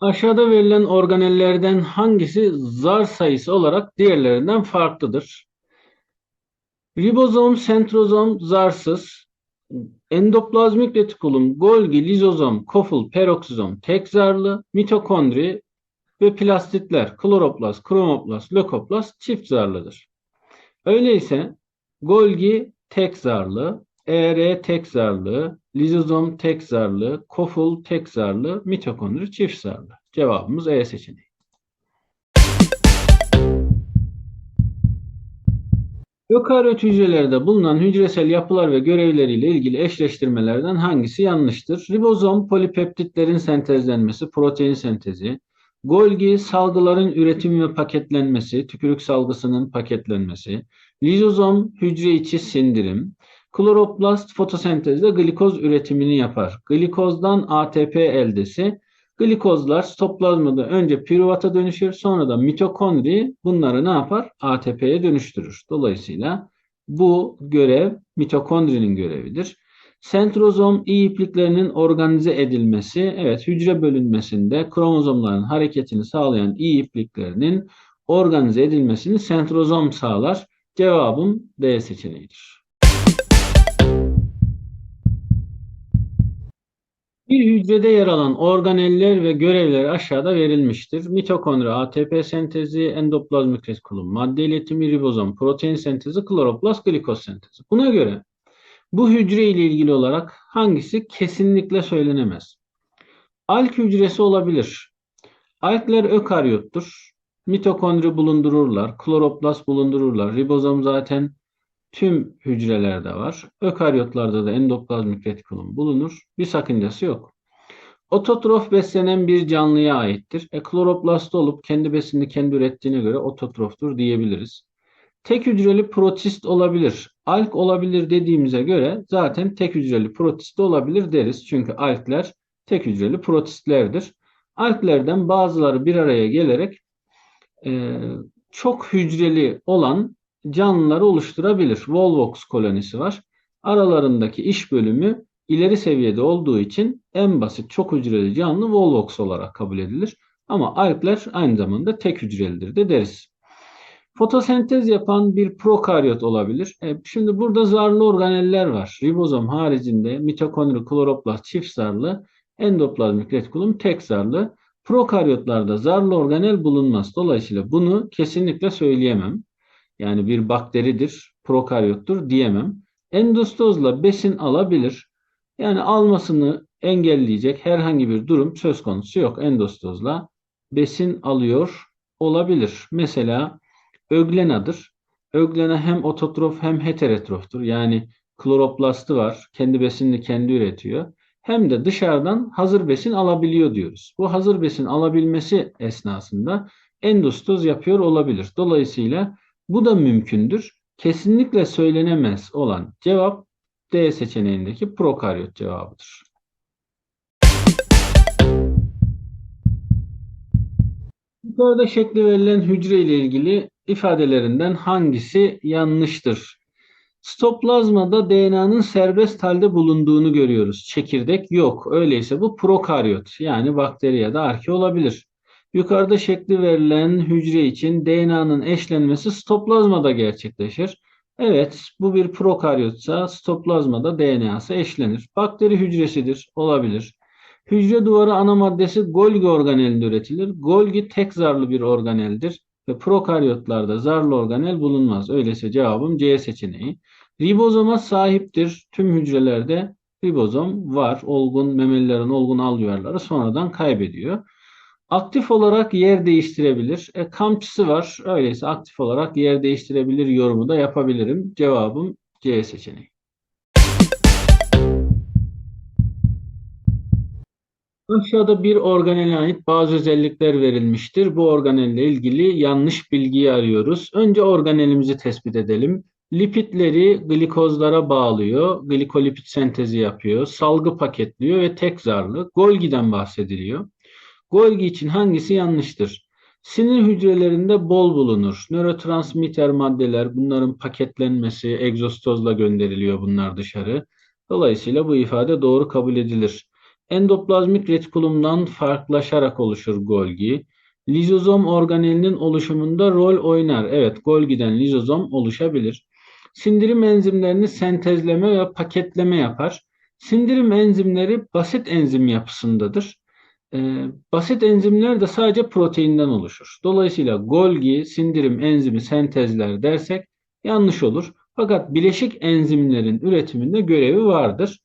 Aşağıda verilen organellerden hangisi zar sayısı olarak diğerlerinden farklıdır? Ribozom, sentrozom zarsız, endoplazmik retikulum, Golgi, lizozom, koful, peroksizom tek zarlı, mitokondri ve plastitler, kloroplast, kromoplast, lökoplast çift zarlıdır. Öyleyse Golgi tek zarlı, ER tek zarlı, lizozom tek zarlı, koful tek zarlı, mitokondri çift zarlı. Cevabımız E seçeneği. Ökaryot hücrelerde bulunan hücresel yapılar ve görevleriyle ilgili eşleştirmelerden hangisi yanlıştır? Ribozom polipeptitlerin sentezlenmesi, protein sentezi. Golgi salgıların üretimi ve paketlenmesi, tükürük salgısının paketlenmesi. Lizozom hücre içi sindirim. Kloroplast fotosentezde glikoz üretimini yapar. Glikozdan ATP eldesi. Glikozlar sitoplazmada önce piruvata dönüşür, sonra da mitokondri bunları ne yapar? ATP'ye dönüştürür. Dolayısıyla bu görev mitokondrinin görevidir. Sentrozom iyi ipliklerinin organize edilmesi, evet hücre bölünmesinde kromozomların hareketini sağlayan iyi ipliklerinin organize edilmesini sentrozom sağlar. Cevabım D seçeneğidir. Bir hücrede yer alan organeller ve görevler aşağıda verilmiştir. Mitokondri, ATP sentezi, endoplazmik retikulum, madde iletimi, ribozom, protein sentezi, kloroplast, glikoz sentezi. Buna göre bu hücre ile ilgili olarak hangisi kesinlikle söylenemez? Alk hücresi olabilir. Alkler ökaryottur. Mitokondri bulundururlar, kloroplast bulundururlar. Ribozom zaten tüm hücrelerde var. Ökaryotlarda da endoplazmik retikulum bulunur. Bir sakıncası yok. Ototrof beslenen bir canlıya aittir. E, kloroplast olup kendi besinini kendi ürettiğine göre ototroftur diyebiliriz. Tek hücreli protist olabilir. Alk olabilir dediğimize göre zaten tek hücreli protist olabilir deriz. Çünkü alkler tek hücreli protistlerdir. Alklerden bazıları bir araya gelerek e, çok hücreli olan canlıları oluşturabilir. Volvox kolonisi var. Aralarındaki iş bölümü ileri seviyede olduğu için en basit çok hücreli canlı Volvox olarak kabul edilir. Ama alkler aynı zamanda tek hücrelidir de deriz. Fotosentez yapan bir prokaryot olabilir. E, şimdi burada zarlı organeller var. Ribozom haricinde mitokondri, kloroplast çift zarlı, endoplazmik retikulum tek zarlı. Prokaryotlarda zarlı organel bulunmaz. Dolayısıyla bunu kesinlikle söyleyemem. Yani bir bakteridir, prokaryottur diyemem. Endostozla besin alabilir. Yani almasını engelleyecek herhangi bir durum söz konusu yok. Endostozla besin alıyor olabilir. Mesela öglenadır. Öglena hem ototrof hem heterotroftur. Yani kloroplastı var. Kendi besinini kendi üretiyor. Hem de dışarıdan hazır besin alabiliyor diyoruz. Bu hazır besin alabilmesi esnasında endostoz yapıyor olabilir. Dolayısıyla bu da mümkündür. Kesinlikle söylenemez olan cevap D seçeneğindeki prokaryot cevabıdır. Yukarıda şekli verilen hücre ile ilgili ifadelerinden hangisi yanlıştır? Stoplazmada DNA'nın serbest halde bulunduğunu görüyoruz. Çekirdek yok. Öyleyse bu prokaryot yani bakteri ya da arke olabilir. Yukarıda şekli verilen hücre için DNA'nın eşlenmesi stoplazmada gerçekleşir. Evet, bu bir prokaryotsa stoplazmada DNA'sı eşlenir. Bakteri hücresidir, olabilir. Hücre duvarı ana maddesi Golgi organelinde üretilir. Golgi tek zarlı bir organeldir ve prokaryotlarda zarlı organel bulunmaz. Öyleyse cevabım C seçeneği. Ribozoma sahiptir. Tüm hücrelerde ribozom var. Olgun memelilerin olgun alveolları sonradan kaybediyor. Aktif olarak yer değiştirebilir. E, kamçısı var. Öyleyse aktif olarak yer değiştirebilir yorumu da yapabilirim. Cevabım C seçeneği. Aşağıda bir organele ait bazı özellikler verilmiştir. Bu organelle ilgili yanlış bilgiyi arıyoruz. Önce organelimizi tespit edelim. Lipidleri glikozlara bağlıyor, glikolipid sentezi yapıyor, salgı paketliyor ve tek zarlı. Golgi'den bahsediliyor. Golgi için hangisi yanlıştır? Sinir hücrelerinde bol bulunur. Nörotransmitter maddeler bunların paketlenmesi egzostozla gönderiliyor bunlar dışarı. Dolayısıyla bu ifade doğru kabul edilir. Endoplazmik retikulumdan farklılaşarak oluşur Golgi. Lizozom organelinin oluşumunda rol oynar. Evet, Golgi'den lizozom oluşabilir. Sindirim enzimlerini sentezleme ve paketleme yapar. Sindirim enzimleri basit enzim yapısındadır. Ee, basit enzimler de sadece proteinden oluşur. Dolayısıyla Golgi sindirim enzimi sentezler dersek yanlış olur. Fakat bileşik enzimlerin üretiminde görevi vardır.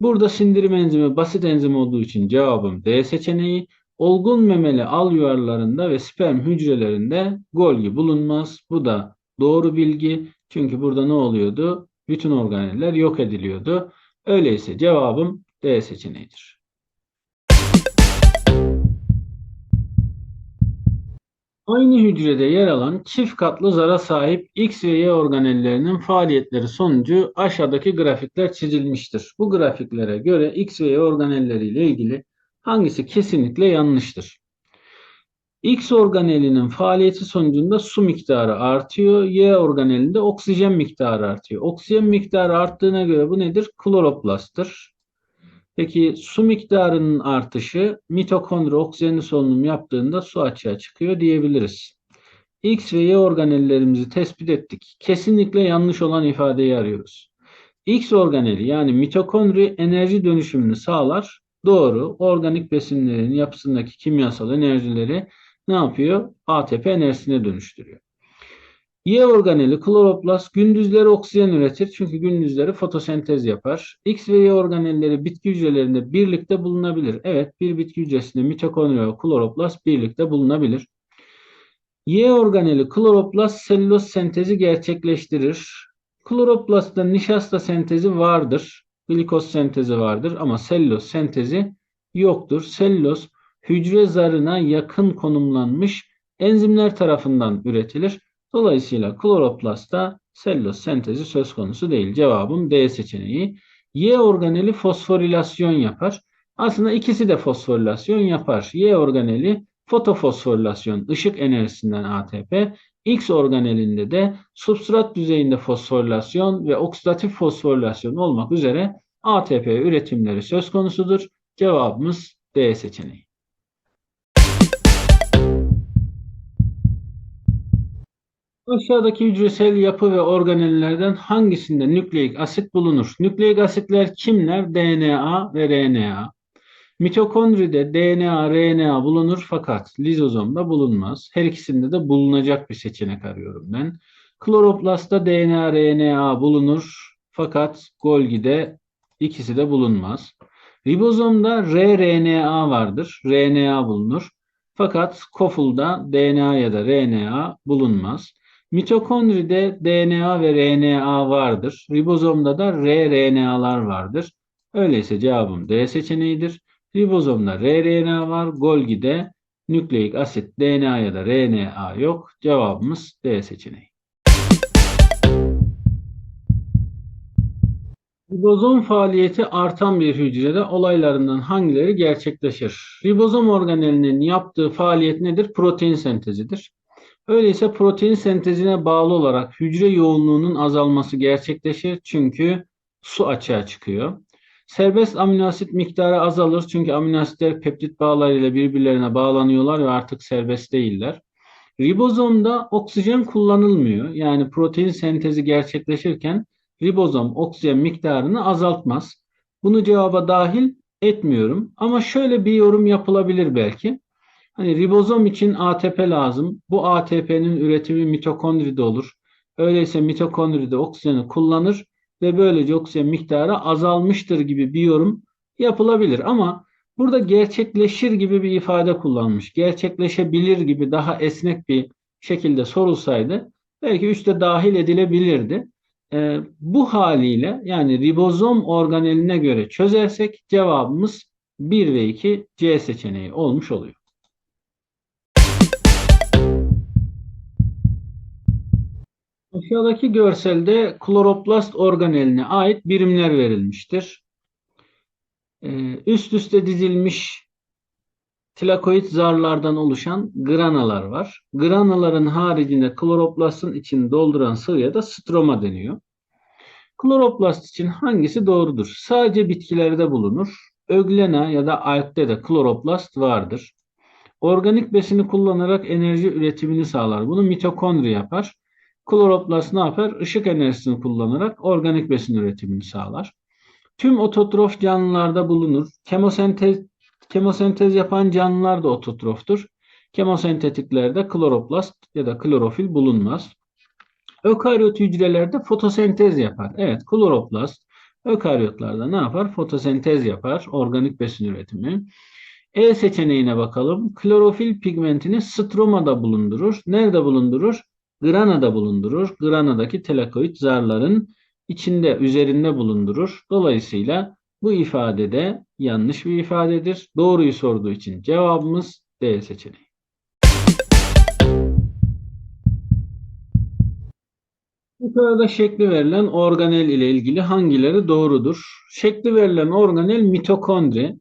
Burada sindirim enzimi basit enzim olduğu için cevabım D seçeneği. Olgun memeli al yuvarlarında ve sperm hücrelerinde Golgi bulunmaz. Bu da doğru bilgi. Çünkü burada ne oluyordu? Bütün organeller yok ediliyordu. Öyleyse cevabım D seçeneğidir. Aynı hücrede yer alan çift katlı zara sahip X ve Y organellerinin faaliyetleri sonucu aşağıdaki grafikler çizilmiştir. Bu grafiklere göre X ve Y organelleriyle ilgili hangisi kesinlikle yanlıştır? X organelinin faaliyeti sonucunda su miktarı artıyor. Y organelinde oksijen miktarı artıyor. Oksijen miktarı arttığına göre bu nedir? Kloroplasttır. Peki su miktarının artışı mitokondri oksijenli solunum yaptığında su açığa çıkıyor diyebiliriz. X ve Y organellerimizi tespit ettik. Kesinlikle yanlış olan ifadeyi arıyoruz. X organeli yani mitokondri enerji dönüşümünü sağlar. Doğru. Organik besinlerin yapısındaki kimyasal enerjileri ne yapıyor? ATP enerjisine dönüştürüyor. Y organeli kloroplast gündüzleri oksijen üretir çünkü gündüzleri fotosentez yapar. X ve Y organelleri bitki hücrelerinde birlikte bulunabilir. Evet bir bitki hücresinde mitokondri ve kloroplast birlikte bulunabilir. Y organeli kloroplast selüloz sentezi gerçekleştirir. Kloroplastta nişasta sentezi vardır. Glikoz sentezi vardır ama selüloz sentezi yoktur. Selüloz hücre zarına yakın konumlanmış enzimler tarafından üretilir. Dolayısıyla kloroplastta selüloz sentezi söz konusu değil. Cevabım D seçeneği. Y organeli fosforilasyon yapar. Aslında ikisi de fosforilasyon yapar. Y organeli fotofosforilasyon, ışık enerjisinden ATP. X organelinde de substrat düzeyinde fosforilasyon ve oksidatif fosforilasyon olmak üzere ATP üretimleri söz konusudur. Cevabımız D seçeneği. Aşağıdaki hücresel yapı ve organellerden hangisinde nükleik asit bulunur? Nükleik asitler kimler? DNA ve RNA. Mitokondride DNA, RNA bulunur fakat lizozomda bulunmaz. Her ikisinde de bulunacak bir seçenek arıyorum ben. Kloroplastta DNA, RNA bulunur fakat Golgi'de ikisi de bulunmaz. Ribozomda rRNA vardır. RNA bulunur. Fakat kofulda DNA ya da RNA bulunmaz. Mitokondride DNA ve RNA vardır. Ribozomda da rRNA'lar vardır. Öyleyse cevabım D seçeneğidir. Ribozomda rRNA var. Golgi'de nükleik asit DNA ya da RNA yok. Cevabımız D seçeneği. Ribozom faaliyeti artan bir hücrede olaylarından hangileri gerçekleşir? Ribozom organelinin yaptığı faaliyet nedir? Protein sentezidir. Öyleyse protein sentezine bağlı olarak hücre yoğunluğunun azalması gerçekleşir çünkü su açığa çıkıyor. Serbest amino asit miktarı azalır çünkü amino asitler peptit bağlarıyla birbirlerine bağlanıyorlar ve artık serbest değiller. Ribozomda oksijen kullanılmıyor. Yani protein sentezi gerçekleşirken ribozom oksijen miktarını azaltmaz. Bunu cevaba dahil etmiyorum. Ama şöyle bir yorum yapılabilir belki. Hani ribozom için ATP lazım. Bu ATP'nin üretimi mitokondride olur. Öyleyse mitokondride oksijeni kullanır ve böylece oksijen miktarı azalmıştır gibi bir yorum yapılabilir. Ama burada gerçekleşir gibi bir ifade kullanmış. Gerçekleşebilir gibi daha esnek bir şekilde sorulsaydı belki üste dahil edilebilirdi. Ee, bu haliyle yani ribozom organeline göre çözersek cevabımız 1 ve 2 C seçeneği olmuş oluyor. Aşağıdaki görselde kloroplast organeline ait birimler verilmiştir. Ee, üst üste dizilmiş tilakoid zarlardan oluşan granalar var. Granaların haricinde kloroplastın içini dolduran sıvıya da stroma deniyor. Kloroplast için hangisi doğrudur? Sadece bitkilerde bulunur. öglena ya da algde de kloroplast vardır. Organik besini kullanarak enerji üretimini sağlar. Bunu mitokondri yapar. Kloroplast ne yapar? Işık enerjisini kullanarak organik besin üretimini sağlar. Tüm ototrof canlılarda bulunur. Kemosentez, kemosentez yapan canlılar da ototroftur. Kemosentetiklerde kloroplast ya da klorofil bulunmaz. Ökaryot hücrelerde fotosentez yapar. Evet, kloroplast ökaryotlarda ne yapar? Fotosentez yapar. Organik besin üretimi. E seçeneğine bakalım. Klorofil pigmentini stromada bulundurur. Nerede bulundurur? Granada bulundurur. Granadaki telakoid zarların içinde, üzerinde bulundurur. Dolayısıyla bu ifade de yanlış bir ifadedir. Doğruyu sorduğu için cevabımız D seçeneği. Yukarıda şekli verilen organel ile ilgili hangileri doğrudur? Şekli verilen organel mitokondri.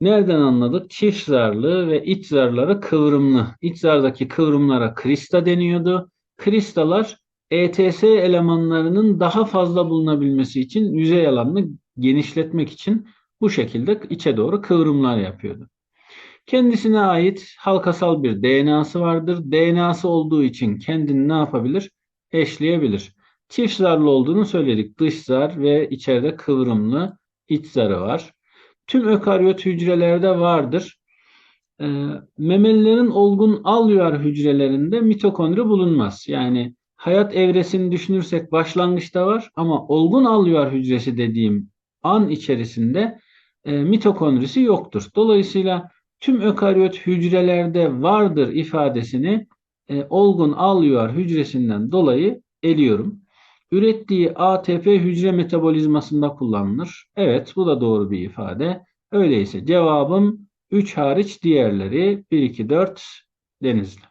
Nereden anladık? Çift zarlı ve iç zarları kıvrımlı. İç zardaki kıvrımlara krista deniyordu. Kristalar ETS elemanlarının daha fazla bulunabilmesi için yüzey alanını genişletmek için bu şekilde içe doğru kıvrımlar yapıyordu. Kendisine ait halkasal bir DNA'sı vardır. DNA'sı olduğu için kendini ne yapabilir? Eşleyebilir. Çift zarlı olduğunu söyledik. Dış zar ve içeride kıvrımlı iç zarı var. Tüm ökaryot hücrelerde vardır. E, memelilerin olgun alveolar hücrelerinde mitokondri bulunmaz. Yani hayat evresini düşünürsek başlangıçta var ama olgun alveolar hücresi dediğim an içerisinde e, mitokondrisi yoktur. Dolayısıyla tüm ökaryot hücrelerde vardır ifadesini e, olgun alveolar hücresinden dolayı eliyorum. Ürettiği ATP hücre metabolizmasında kullanılır. Evet bu da doğru bir ifade. Öyleyse cevabım 3 hariç diğerleri 1, 2, 4 Denizli.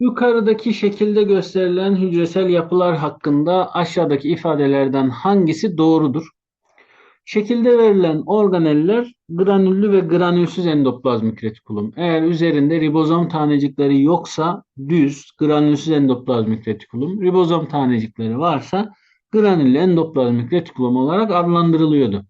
Yukarıdaki şekilde gösterilen hücresel yapılar hakkında aşağıdaki ifadelerden hangisi doğrudur? Şekilde verilen organeller granüllü ve granülsüz endoplazmik retikulum. Eğer üzerinde ribozom tanecikleri yoksa düz granülsüz endoplazmik retikulum, ribozom tanecikleri varsa granüllü endoplazmik retikulum olarak adlandırılıyordu.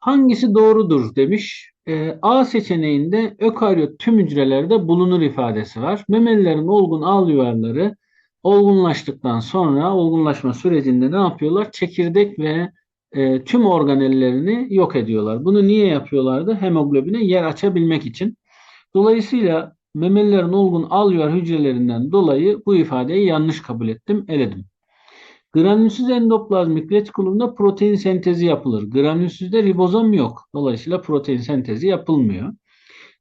Hangisi doğrudur demiş. E, A seçeneğinde ökaryot tüm hücrelerde bulunur ifadesi var. Memelilerin olgun alveolarları olgunlaştıktan sonra olgunlaşma sürecinde ne yapıyorlar? Çekirdek ve e, tüm organellerini yok ediyorlar. Bunu niye yapıyorlardı? Hemoglobine yer açabilmek için. Dolayısıyla memelilerin olgun alveolar hücrelerinden dolayı bu ifadeyi yanlış kabul ettim, eledim. Granülsüz endoplazmik retikulumda protein sentezi yapılır. Granülsüzde ribozom yok. Dolayısıyla protein sentezi yapılmıyor.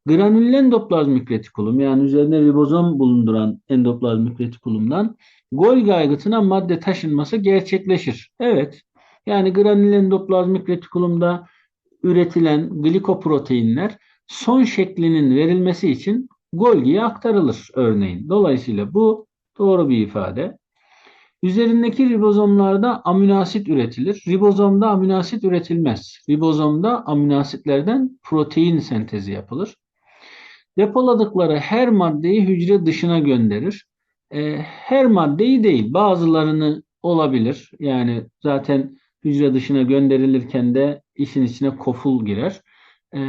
Granüllü endoplazmik retikulum yani üzerinde ribozom bulunduran endoplazmik retikulumdan Golgi aygıtına madde taşınması gerçekleşir. Evet. Yani granüllü endoplazmik retikulumda üretilen glikoproteinler son şeklinin verilmesi için Golgi'ye aktarılır örneğin. Dolayısıyla bu doğru bir ifade. Üzerindeki ribozomlarda aminoasit üretilir. Ribozomda aminoasit üretilmez. Ribozomda aminoasitlerden protein sentezi yapılır. Depoladıkları her maddeyi hücre dışına gönderir. E, her maddeyi değil, bazılarını olabilir. Yani zaten hücre dışına gönderilirken de işin içine koful girer. E,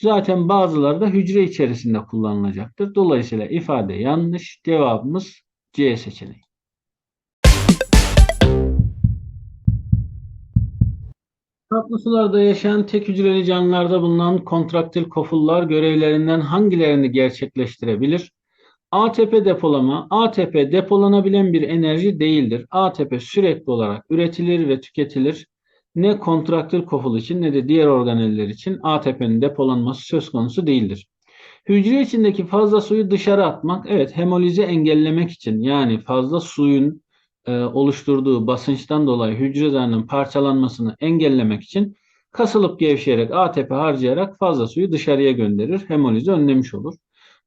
zaten bazıları da hücre içerisinde kullanılacaktır. Dolayısıyla ifade yanlış. Cevabımız C seçeneği. Tatlı sularda yaşayan tek hücreli canlılarda bulunan kontraktil kofullar görevlerinden hangilerini gerçekleştirebilir? ATP depolama, ATP depolanabilen bir enerji değildir. ATP sürekli olarak üretilir ve tüketilir. Ne kontraktil koful için ne de diğer organeller için ATP'nin depolanması söz konusu değildir. Hücre içindeki fazla suyu dışarı atmak, evet hemolizi engellemek için yani fazla suyun e, oluşturduğu basınçtan dolayı hücre parçalanmasını engellemek için kasılıp gevşeyerek ATP harcayarak fazla suyu dışarıya gönderir. Hemolizi önlemiş olur.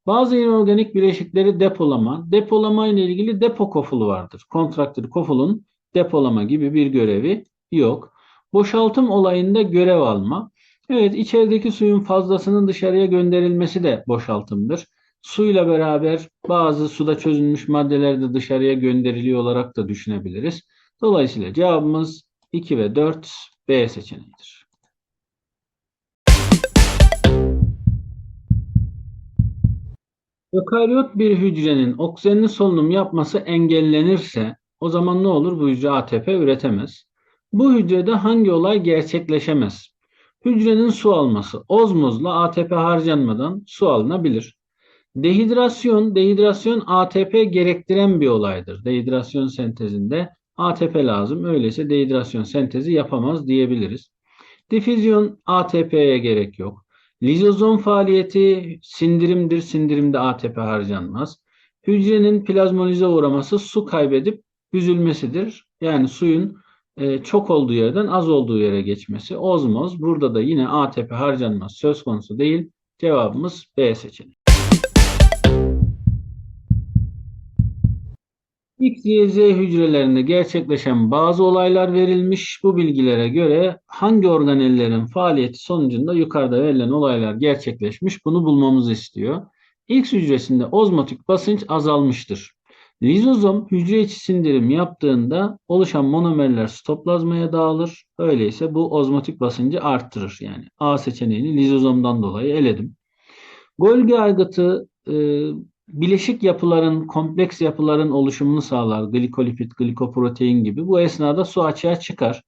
Bazı inorganik bileşikleri depolama. Depolama ile ilgili depo kofulu vardır. Kontraktör kofulun depolama gibi bir görevi yok. Boşaltım olayında görev alma. Evet içerideki suyun fazlasının dışarıya gönderilmesi de boşaltımdır. Suyla beraber bazı suda çözülmüş maddeler de dışarıya gönderiliyor olarak da düşünebiliriz. Dolayısıyla cevabımız 2 ve 4 B seçeneğidir. Ökaryot bir hücrenin oksijenli solunum yapması engellenirse o zaman ne olur? Bu hücre ATP üretemez. Bu hücrede hangi olay gerçekleşemez? Hücrenin su alması. Ozmozla ATP harcanmadan su alınabilir. Dehidrasyon, dehidrasyon ATP gerektiren bir olaydır. Dehidrasyon sentezinde ATP lazım. Öyleyse dehidrasyon sentezi yapamaz diyebiliriz. Difüzyon ATP'ye gerek yok. Lizozom faaliyeti sindirimdir. Sindirimde ATP harcanmaz. Hücrenin plazmolize uğraması su kaybedip büzülmesidir. Yani suyun e, çok olduğu yerden az olduğu yere geçmesi. Ozmoz. Burada da yine ATP harcanmaz söz konusu değil. Cevabımız B seçeneği. X, Y, hücrelerinde gerçekleşen bazı olaylar verilmiş. Bu bilgilere göre hangi organellerin faaliyeti sonucunda yukarıda verilen olaylar gerçekleşmiş bunu bulmamızı istiyor. X hücresinde ozmotik basınç azalmıştır. Lizozom hücre içi sindirim yaptığında oluşan monomerler stoplazmaya dağılır. Öyleyse bu ozmotik basıncı arttırır. Yani A seçeneğini lizozomdan dolayı eledim. Golgi aygıtı e, bileşik yapıların, kompleks yapıların oluşumunu sağlar. Glikolipid, glikoprotein gibi. Bu esnada su açığa çıkar.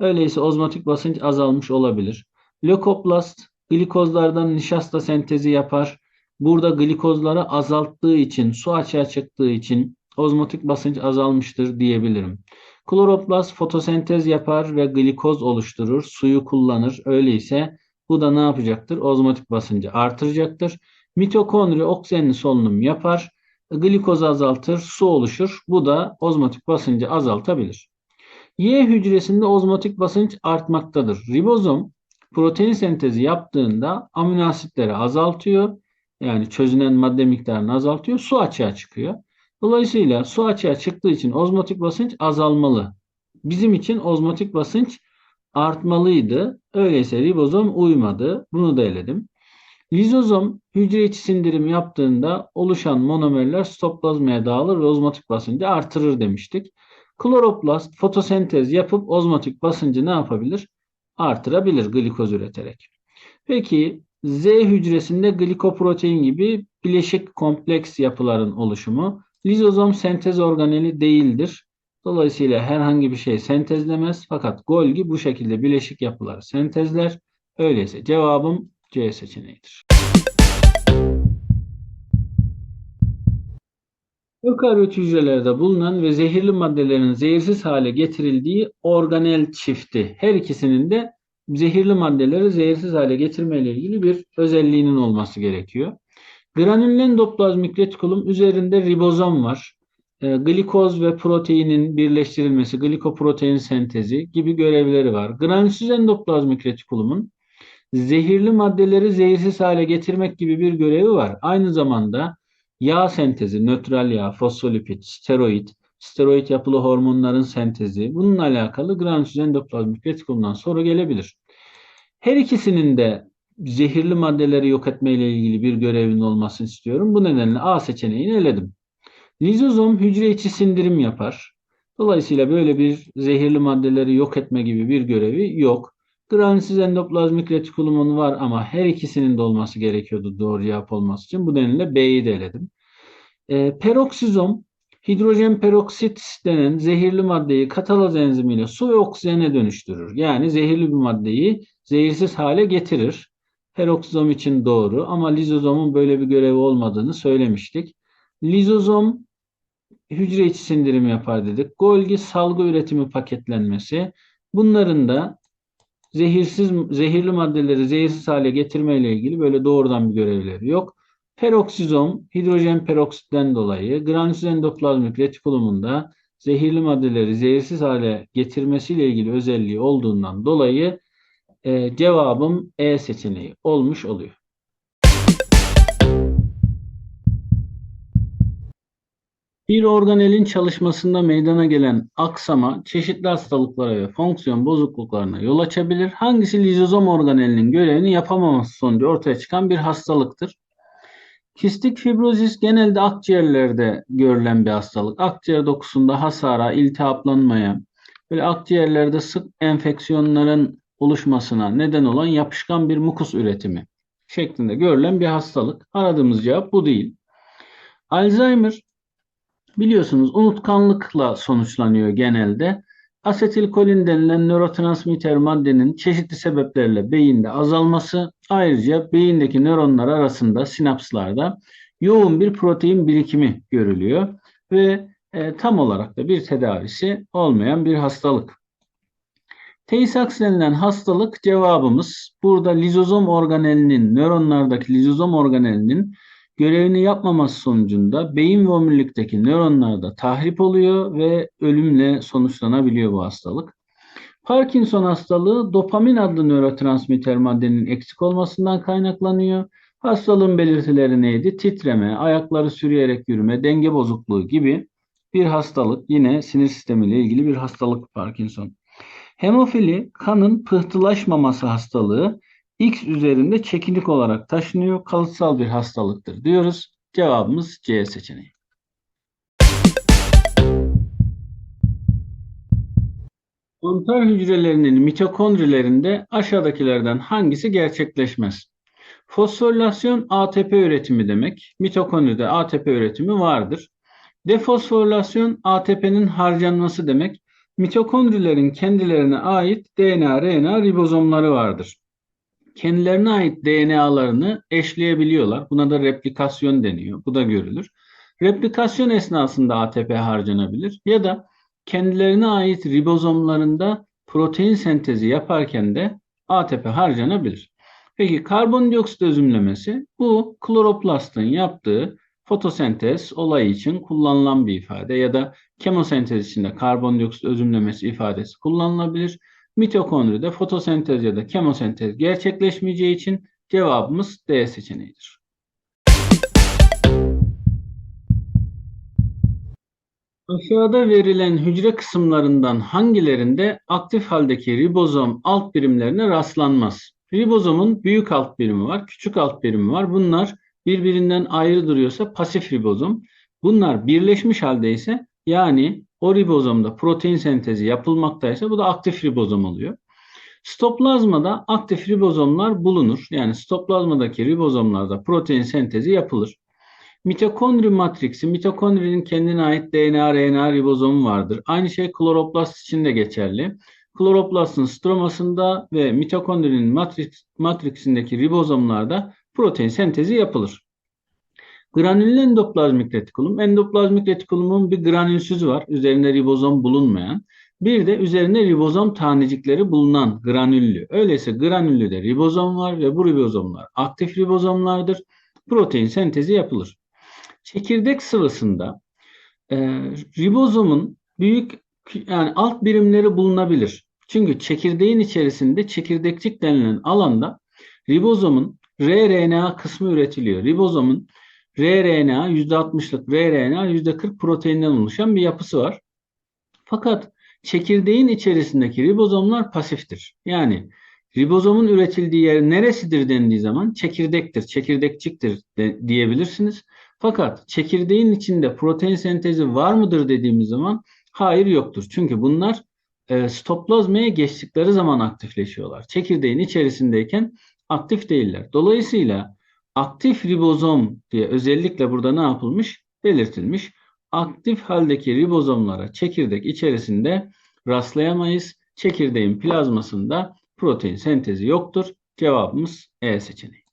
Öyleyse ozmotik basınç azalmış olabilir. Lökoplast glikozlardan nişasta sentezi yapar. Burada glikozları azalttığı için, su açığa çıktığı için ozmotik basınç azalmıştır diyebilirim. Kloroplast fotosentez yapar ve glikoz oluşturur. Suyu kullanır. Öyleyse bu da ne yapacaktır? Ozmotik basıncı artıracaktır. Mitokondri oksijenli solunum yapar. Glikoz azaltır, su oluşur. Bu da ozmotik basıncı azaltabilir. Y hücresinde ozmotik basınç artmaktadır. Ribozom protein sentezi yaptığında amino asitleri azaltıyor. Yani çözünen madde miktarını azaltıyor. Su açığa çıkıyor. Dolayısıyla su açığa çıktığı için ozmotik basınç azalmalı. Bizim için ozmotik basınç artmalıydı. Öyleyse ribozom uymadı. Bunu da eledim. Lizozom hücre içi sindirim yaptığında oluşan monomerler stoplazmaya dağılır ve ozmotik basıncı artırır demiştik. Kloroplast fotosentez yapıp ozmotik basıncı ne yapabilir? Artırabilir glikoz üreterek. Peki Z hücresinde glikoprotein gibi bileşik kompleks yapıların oluşumu lizozom sentez organeli değildir. Dolayısıyla herhangi bir şey sentezlemez fakat Golgi bu şekilde bileşik yapıları sentezler. Öyleyse cevabım C seçeneğidir. Ökaryot hücrelerde bulunan ve zehirli maddelerin zehirsiz hale getirildiği organel çifti. Her ikisinin de zehirli maddeleri zehirsiz hale getirme ile ilgili bir özelliğinin olması gerekiyor. Granüllü endoplazmik retikulum üzerinde ribozom var. E, glikoz ve proteinin birleştirilmesi, glikoprotein sentezi gibi görevleri var. Granülsüz endoplazmik retikulumun zehirli maddeleri zehirsiz hale getirmek gibi bir görevi var. Aynı zamanda yağ sentezi, nötral yağ, fosfolipid, steroid, steroid yapılı hormonların sentezi bununla alakalı granülsüz endoplazmik retikulumdan soru gelebilir. Her ikisinin de zehirli maddeleri yok etme ile ilgili bir görevinin olmasını istiyorum. Bu nedenle A seçeneğini eledim. Lizozom hücre içi sindirim yapar. Dolayısıyla böyle bir zehirli maddeleri yok etme gibi bir görevi yok. Granülsüz endoplazmik retikulumun var ama her ikisinin de olması gerekiyordu doğru cevap olması için. Bu nedenle B'yi de eledim. E, peroksizom hidrojen peroksit denen zehirli maddeyi katalaz enzimiyle su ve oksijene dönüştürür. Yani zehirli bir maddeyi zehirsiz hale getirir. Peroksizom için doğru ama lizozomun böyle bir görevi olmadığını söylemiştik. Lizozom hücre içi sindirim yapar dedik. Golgi salgı üretimi paketlenmesi. Bunların da zehirsiz zehirli maddeleri zehirsiz hale getirme ile ilgili böyle doğrudan bir görevleri yok. Peroksizom hidrojen peroksitten dolayı granüsüz endoplazmik retikulumunda zehirli maddeleri zehirsiz hale getirmesiyle ilgili özelliği olduğundan dolayı e, cevabım E seçeneği olmuş oluyor. Bir organelin çalışmasında meydana gelen aksama çeşitli hastalıklara ve fonksiyon bozukluklarına yol açabilir. Hangisi lizozom organelinin görevini yapamaması sonucu ortaya çıkan bir hastalıktır? Kistik fibrozis genelde akciğerlerde görülen bir hastalık. Akciğer dokusunda hasara, iltihaplanmaya, böyle akciğerlerde sık enfeksiyonların oluşmasına neden olan yapışkan bir mukus üretimi şeklinde görülen bir hastalık. Aradığımız cevap bu değil. Alzheimer biliyorsunuz unutkanlıkla sonuçlanıyor genelde. Asetilkolin denilen nörotransmitter maddenin çeşitli sebeplerle beyinde azalması ayrıca beyindeki nöronlar arasında sinapslarda yoğun bir protein birikimi görülüyor ve e, tam olarak da bir tedavisi olmayan bir hastalık. Tay-Sachs denilen hastalık cevabımız burada lizozom organelinin, nöronlardaki lizozom organelinin görevini yapmaması sonucunda beyin ve omurilikteki nöronlarda tahrip oluyor ve ölümle sonuçlanabiliyor bu hastalık. Parkinson hastalığı dopamin adlı nörotransmitter maddenin eksik olmasından kaynaklanıyor. Hastalığın belirtileri neydi? Titreme, ayakları sürüyerek yürüme, denge bozukluğu gibi bir hastalık. Yine sinir sistemiyle ilgili bir hastalık Parkinson. Hemofili kanın pıhtılaşmaması hastalığı X üzerinde çekinik olarak taşınıyor. Kalıtsal bir hastalıktır diyoruz. Cevabımız C seçeneği. Mantar hücrelerinin mitokondrilerinde aşağıdakilerden hangisi gerçekleşmez? Fosforilasyon ATP üretimi demek. Mitokondride ATP üretimi vardır. Defosforilasyon ATP'nin harcanması demek. Mitokondrilerin kendilerine ait DNA, RNA ribozomları vardır kendilerine ait DNA'larını eşleyebiliyorlar. Buna da replikasyon deniyor. Bu da görülür. Replikasyon esnasında ATP harcanabilir ya da kendilerine ait ribozomlarında protein sentezi yaparken de ATP harcanabilir. Peki karbondioksit özümlemesi bu kloroplastın yaptığı fotosentez olayı için kullanılan bir ifade ya da kemosentez içinde karbondioksit özümlemesi ifadesi kullanılabilir. Mitokondride fotosentez ya da kemosentez gerçekleşmeyeceği için cevabımız D seçeneğidir. Aşağıda verilen hücre kısımlarından hangilerinde aktif haldeki ribozom alt birimlerine rastlanmaz? Ribozomun büyük alt birimi var, küçük alt birimi var. Bunlar birbirinden ayrı duruyorsa pasif ribozom. Bunlar birleşmiş halde ise yani o ribozomda protein sentezi yapılmaktaysa bu da aktif ribozom oluyor. Stoplazmada aktif ribozomlar bulunur. Yani stoplazmadaki ribozomlarda protein sentezi yapılır. Mitokondri matriksi, mitokondrinin kendine ait DNA, RNA ribozomu vardır. Aynı şey kloroplast için de geçerli. Kloroplastın stromasında ve mitokondrinin matriks, matriksindeki ribozomlarda protein sentezi yapılır. Granüllü endoplazmik retikulum. Endoplazmik retikulumun bir granülsüzü var. Üzerinde ribozom bulunmayan. Bir de üzerinde ribozom tanecikleri bulunan granüllü. Öyleyse granüllüde ribozom var ve bu ribozomlar aktif ribozomlardır. Protein sentezi yapılır. Çekirdek sıvısında e, ribozomun büyük yani alt birimleri bulunabilir. Çünkü çekirdeğin içerisinde çekirdekçik denilen alanda ribozomun rRNA kısmı üretiliyor. Ribozomun rRNA %60'lık rRNA %40 proteinden oluşan bir yapısı var. Fakat çekirdeğin içerisindeki ribozomlar pasiftir. Yani ribozomun üretildiği yer neresidir dendiği zaman çekirdektir, çekirdekçiktir de, diyebilirsiniz. Fakat çekirdeğin içinde protein sentezi var mıdır dediğimiz zaman hayır yoktur. Çünkü bunlar e, stoplazmaya geçtikleri zaman aktifleşiyorlar. Çekirdeğin içerisindeyken aktif değiller. Dolayısıyla aktif ribozom diye özellikle burada ne yapılmış? Belirtilmiş. Aktif haldeki ribozomlara çekirdek içerisinde rastlayamayız. Çekirdeğin plazmasında protein sentezi yoktur. Cevabımız E seçeneği.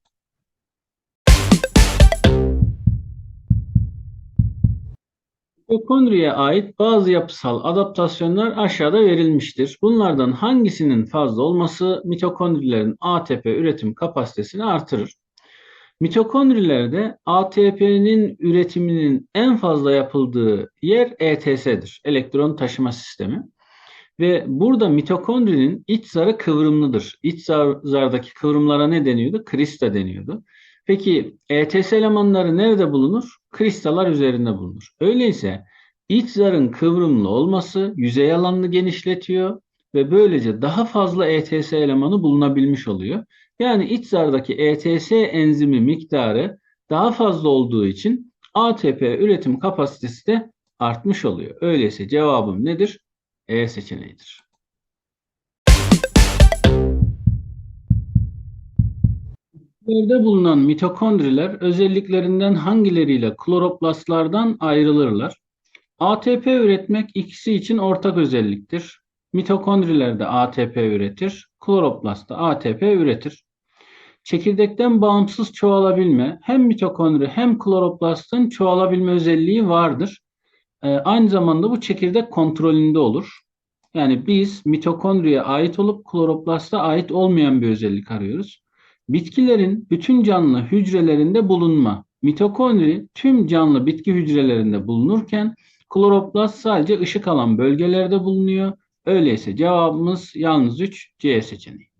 Mitokondriye ait bazı yapısal adaptasyonlar aşağıda verilmiştir. Bunlardan hangisinin fazla olması mitokondrilerin ATP üretim kapasitesini artırır? Mitokondrilerde ATP'nin üretiminin en fazla yapıldığı yer ETS'dir. Elektron taşıma sistemi. Ve burada mitokondrinin iç zarı kıvrımlıdır. İç zar, zardaki kıvrımlara ne deniyordu? Krista deniyordu. Peki ETS elemanları nerede bulunur? Kristalar üzerinde bulunur. Öyleyse iç zarın kıvrımlı olması yüzey alanını genişletiyor ve böylece daha fazla ETS elemanı bulunabilmiş oluyor. Yani iç zardaki ETS enzimi miktarı daha fazla olduğu için ATP üretim kapasitesi de artmış oluyor. Öyleyse cevabım nedir? E seçeneğidir. Hücrelerde bulunan mitokondriler özelliklerinden hangileriyle kloroplastlardan ayrılırlar? ATP üretmek ikisi için ortak özelliktir. Mitokondriler de ATP üretir, kloroplast da ATP üretir. Çekirdekten bağımsız çoğalabilme hem mitokondri hem kloroplastın çoğalabilme özelliği vardır. Ee, aynı zamanda bu çekirdek kontrolünde olur. Yani biz mitokondriye ait olup kloroplasta ait olmayan bir özellik arıyoruz. Bitkilerin bütün canlı hücrelerinde bulunma. Mitokondri tüm canlı bitki hücrelerinde bulunurken kloroplast sadece ışık alan bölgelerde bulunuyor. Öyleyse cevabımız yalnız 3 C seçeneği.